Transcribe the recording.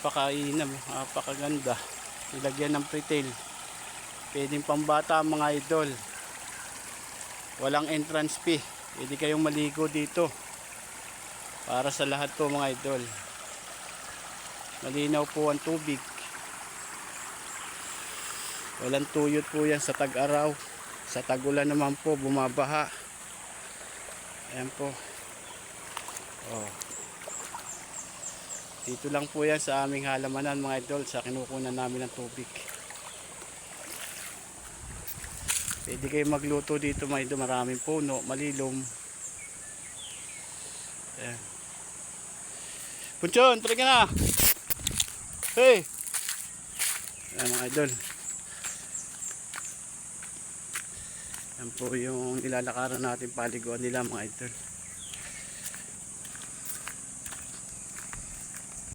Pakainam, napakaganda. Nilagyan ng pretil. Pwedeng pambata mga idol. Walang entrance fee. Pwede kayong maligo dito. Para sa lahat po mga idol. Malinaw po ang tubig. Walang tuyot po yan sa tag-araw. Sa tagulan naman po, bumabaha. Ayan po. Oh. Dito lang po yan sa aming halamanan mga idol sa kinukunan namin ng tubig. Pwede kayo magluto dito mga idol. Maraming puno, malilom. Ayan. Punchon, ka na! Hey! Ayan mga idol. Yan po yung nilalakaran natin paliguan nila mga idol.